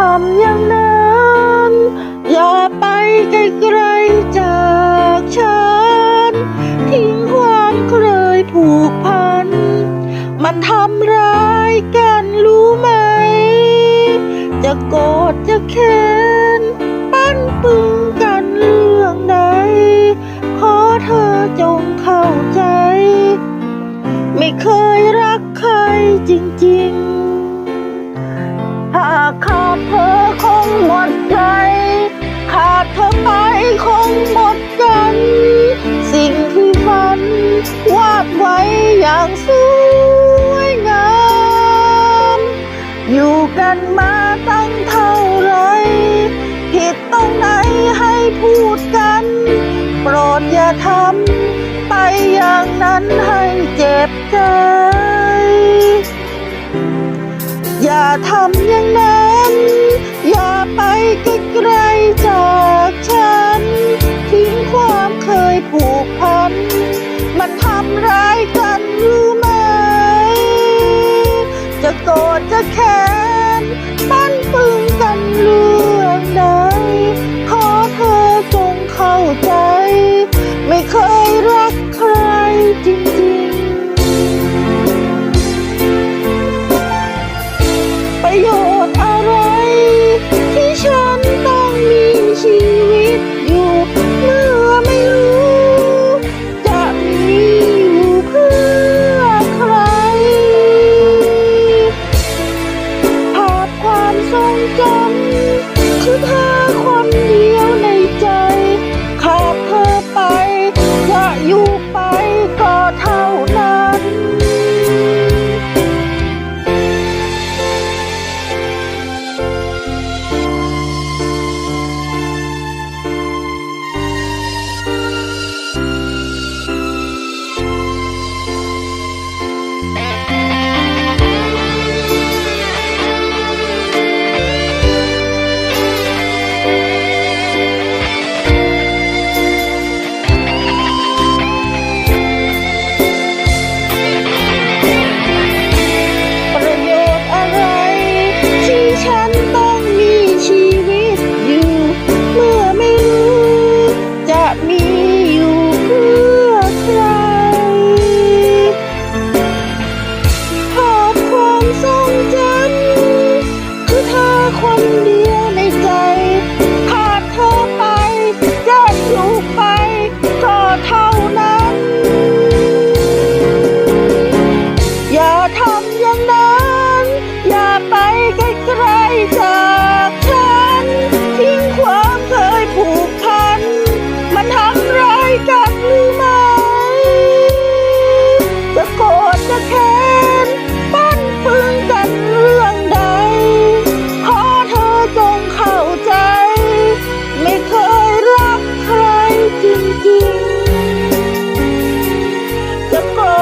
ทำอย่างนั้น อย่าไปไกลๆจากฉัน ทิ้งความเคยผูกพัน มันทำร้ายกันรู้ไหม จะโกรธจะแค้นปั้นปึงกันเรื่องใด ขอเธอจงเข้าใจ ไม่เคยรักใครจริงๆ ขาดเธอคงหมดใจ ขาดเธอไปคงหมดกัน สิ่งที่ฝัน วาดไว้อย่างสวยงาม อยู่กันมาตั้งเท่าไร ผิดตรงไหนให้พูดกัน โปรดอย่าทำไปอย่างนั้นให้เจ็บใจ อย่าทำอย่างนั้น อย่าไปไกลๆจากฉัน ทิ้งความเคยผูกพัน มันทำร้ายกันรู้ไหม จะโกรธจะแค้นปั้นปึงกันเรื่องใดขอเธอจงเข้าใจ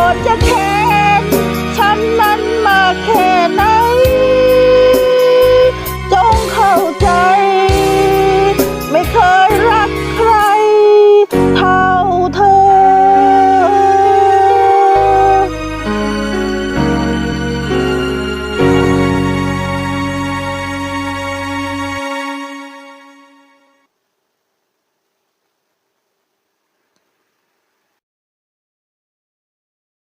một chân